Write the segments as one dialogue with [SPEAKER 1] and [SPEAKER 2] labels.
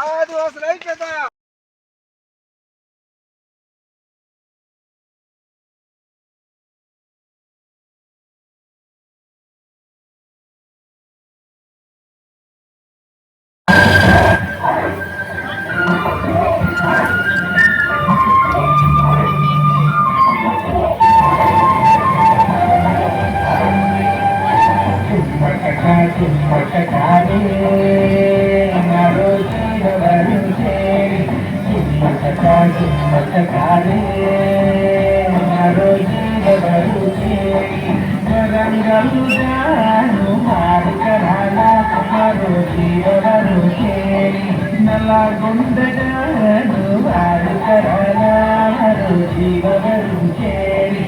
[SPEAKER 1] ఆదివాసుల ఐక్యత Thank you. ఆదివాసుల ఐక్యత
[SPEAKER 2] నల్లగొండగాను వాడు కరాలు జీవవరుచేరి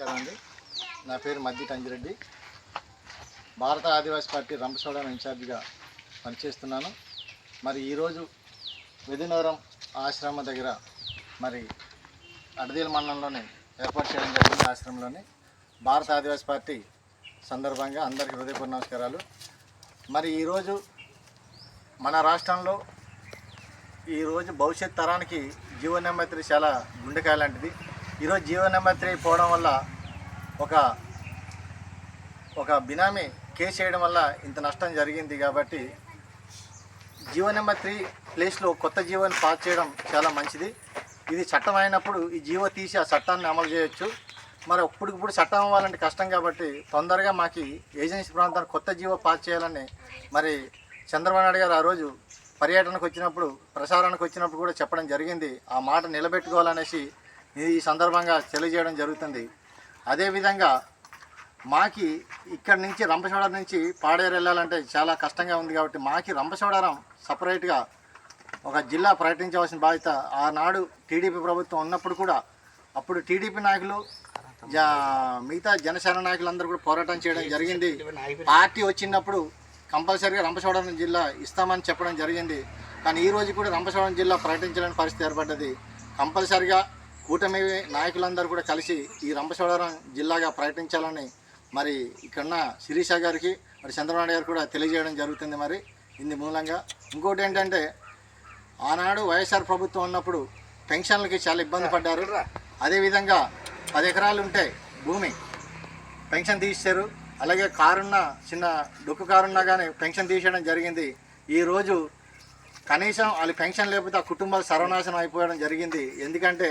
[SPEAKER 3] నమస్కారం అండి నా పేరు మద్ది టంజిరెడ్డి భారత ఆదివాసీ పార్టీ రంపచోడవరం ఇన్ఛార్జిగా పనిచేస్తున్నాను. మరి ఈరోజు వెదినవరం ఆశ్రమం దగ్గర మరి అడదీల మండలంలోనే ఏర్పాటు చేయడం జరిగింది ఆశ్రమంలోని. భారత ఆదివాసీ పార్టీ సందర్భంగా అందరికీ హృదయపూర్వ నమస్కారాలు. మరి ఈరోజు మన రాష్ట్రంలో ఈరోజు భవిష్యత్ తరానికి జీవనమ్మతి చాలా గుండెకాయ లాంటిది. ఈరోజు జీవోనెమ త్రీ పోవడం వల్ల ఒక ఒక బినామీ కేసు చేయడం వల్ల ఇంత నష్టం జరిగింది కాబట్టి జీవో నెంబర్ త్రీ ప్లేస్లో కొత్త జీవోని పాస్ చేయడం చాలా మంచిది. ఇది చట్టం అయినప్పుడు ఈ జీవో తీసి ఆ చట్టాన్ని అమలు చేయొచ్చు. మరి ఇప్పటికిప్పుడు చట్టం అవ్వాలంటే కష్టం కాబట్టి తొందరగా మాకు ఏజెన్సీ ప్రాంతానికి కొత్త జీవో పాస్ చేయాలని మరి చంద్రబాబు నాయుడు గారు ఆ రోజు పర్యటనకు వచ్చినప్పుడు ప్రసారానికి వచ్చినప్పుడు కూడా చెప్పడం జరిగింది. ఆ మాట నిలబెట్టుకోవాలనేసి ఈ సందర్భంగా తెలియజేయడం జరుగుతుంది. అదేవిధంగా మాకి ఇక్కడి నుంచి రంపచోడవరం నుంచి పాడేరు వెళ్ళాలంటే చాలా కష్టంగా ఉంది కాబట్టి మాకి రంపచోడవరం సపరేట్గా ఒక జిల్లా ప్రకటించవలసిన బాధ్యత ఆనాడు టీడీపీ ప్రభుత్వం ఉన్నప్పుడు కూడా అప్పుడు టీడీపీ నాయకులు మిగతా జనసేన నాయకులందరూ కూడా పోరాటం చేయడం జరిగింది. పార్టీ వచ్చినప్పుడు కంపల్సరీగా రంపచోడవరం జిల్లా ఇస్తామని చెప్పడం జరిగింది. కానీ ఈ రోజు కూడా రంపచోడవరం జిల్లా ప్రకటించలేని పరిస్థితి ఏర్పడ్డది. కంపల్సరిగా కూటమి నాయకులందరూ కూడా కలిసి ఈ రంపచోడవరం జిల్లాగా ప్రకటించాలని మరి ఇక్కడున్న శిరీష గారికి మరి చంద్రబాబు గారు కూడా తెలియజేయడం జరుగుతుంది మరి. ఇంది మూలంగా ఇంకోటి ఏంటంటే ఆనాడు వైఎస్ఆర్ ప్రభుత్వం ఉన్నప్పుడు పెన్షన్లకి చాలా ఇబ్బంది పడ్డారు. అదేవిధంగా పది ఎకరాలు ఉంటే భూమి పెన్షన్ తీశారు అలాగే కారున్న చిన్న డొక్కు కారున్నా కానీ పెన్షన్ తీసేయడం జరిగింది. ఈరోజు కనీసం వాళ్ళు పెన్షన్ లేకపోతే ఆ కుటుంబాలు సర్వనాశనం అయిపోవడం జరిగింది. ఎందుకంటే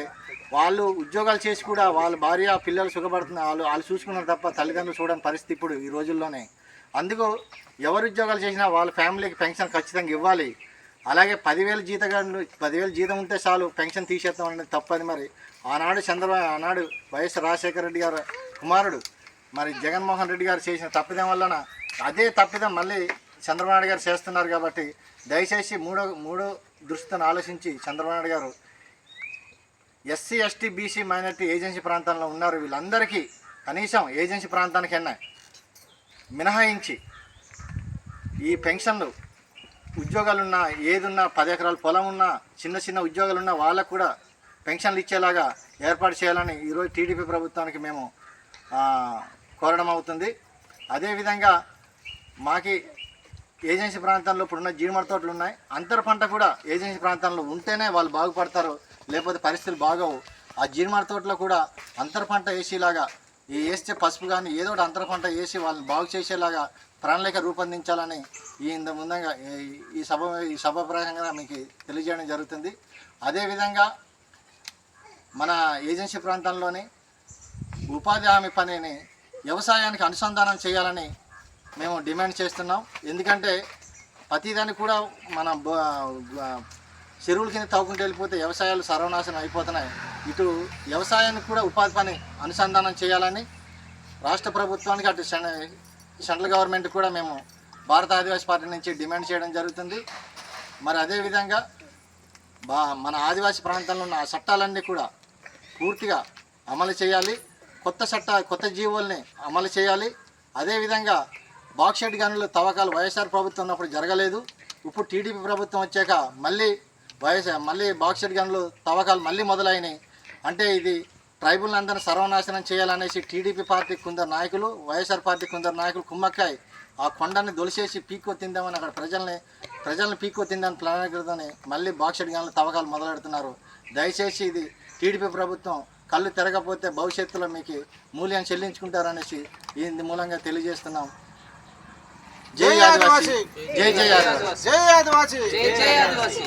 [SPEAKER 3] వాళ్ళు ఉద్యోగాలు చేసి కూడా వాళ్ళ భార్య పిల్లలు సుఖపడుతున్నారు వాళ్ళు వాళ్ళు చూసుకున్నారు తప్ప తల్లిదండ్రులు చూడని పరిస్థితి ఇప్పుడు ఈ రోజుల్లోనే. అందుకు ఎవరు ఉద్యోగాలు చేసినా వాళ్ళ ఫ్యామిలీకి పెన్షన్ ఖచ్చితంగా ఇవ్వాలి. అలాగే పదివేల జీతగాళ్ళు పదివేలు జీతం ఉంటే చాలు పెన్షన్ తీసేద్దాం అనేది తప్పది మరి. ఆనాడు చంద్రబాబు ఆనాడు వైఎస్ రాజశేఖర రెడ్డి గారు కుమారుడు. మరి జగన్మోహన్ రెడ్డి గారు చేసిన తప్పిదం వలన అదే తప్పిదం మళ్ళీ చంద్రబాబు నాయుడు గారు చేస్తున్నారు కాబట్టి దయచేసి మూడో మూడో దృష్టిని ఆలోచించి చంద్రబాబు నాయుడు గారు SC ST BC minority agency ప్రాంతంలో ఉన్నారు వీళ్ళందరికీ కనీసం ఏజెన్సీ ప్రాంతానికైనా మినహాయించి ఈ పెన్షన్లు ఉద్యోగాలున్నా ఏదున్నా పది ఎకరాల పొలం ఉన్నా చిన్న చిన్న ఉద్యోగాలున్నా వాళ్ళకు కూడా పెన్షన్లు ఇచ్చేలాగా ఏర్పాటు చేయాలని ఈరోజు టీడీపీ ప్రభుత్వానికి మేము కోరడం అవుతుంది. అదేవిధంగా మాకి ఏజెన్సీ ప్రాంతాల్లో ఇప్పుడున్న జీడిమడ తోటలు ఉన్నాయి. అంతర పంట కూడా ఏజెన్సీ ప్రాంతాల్లో ఉంటేనే వాళ్ళు బాగుపడతారు. లేకపోతే పరిస్థితులు బాగోవు. ఆ జీడిమడ తోటలో కూడా అంతర పంట వేసేలాగా ఈ వేస్తే పసుపు కానీ ఏదో ఒకటి అంతర పంట వేసి వాళ్ళని బాగు చేసేలాగా ప్రణాళిక రూపొందించాలని ఈ ఇంత ముందంగా ఈ- ఈ సభ ఈ సభ ప్రకారంగా మీకు తెలియజేయడం జరుగుతుంది. అదేవిధంగా మన ఏజెన్సీ ప్రాంతంలోని ఉపాధి హామీ పనిని వ్యవసాయానికి అనుసంధానం చేయాలని మేము డిమాండ్ చేస్తున్నాం. ఎందుకంటే ప్రతిదానికి కూడా మన చెరువుల కింద తవ్వుకుంటూ వెళ్ళిపోతే వ్యవసాయాలు సర్వనాశనం అయిపోతున్నాయి. ఇటు వ్యవసాయానికి కూడా ఉపాధి పని అనుసంధానం చేయాలని రాష్ట్ర ప్రభుత్వానికి అటు సెంట్రల్ సెంట్రల్ గవర్నమెంట్ కూడా మేము భారత ఆదివాసీ పార్టీ నుంచి డిమాండ్ చేయడం జరుగుతుంది. మరి అదేవిధంగా బా మన ఆదివాసీ ప్రాంతంలో ఉన్న చట్టాలన్నీ కూడా పూర్తిగా అమలు చేయాలి. కొత్త చట్ట కొత్త జీవోల్ని అమలు చేయాలి. అదేవిధంగా బాక్సైట్ గనుల తవ్వకాలు వైఎస్ఆర్ ప్రభుత్వం ఉన్నప్పుడు జరగలేదు. ఇప్పుడు టీడీపీ ప్రభుత్వం వచ్చాక మళ్ళీ వైఎస్ఆర్ మళ్ళీ బాక్సైడ్ గన్లు తవ్వకాలు మళ్ళీ మొదలైనవి అంటే ఇది ట్రైబుల్ అందరిని సర్వనాశనం చేయాలనేసి టీడీపీ పార్టీ కొందరు నాయకులు వైఎస్ఆర్ పార్టీ కొందరు నాయకులు కుమ్మక్కాయ్. ఆ కొండని దొలిసేసి పీకో తిందామని అక్కడ ప్రజల్ని ప్రజల్ని పీకో తిందామని ప్లాన్ మళ్ళీ బాక్సైడ్ గన్లు తవ్వకాలు మొదలెడుతున్నారు. దయచేసి ఇది టీడీపీ ప్రభుత్వం కళ్ళు తిరగకపోతే భవిష్యత్తులో మీకు మూల్యం చెల్లించుకుంటారనేసి ఈ మూలంగా తెలియజేస్తున్నాం. జై ఆదివాసి జై జై ఆదివాసి
[SPEAKER 1] జై ఆదివాసి
[SPEAKER 4] జై జై ఆదివాసి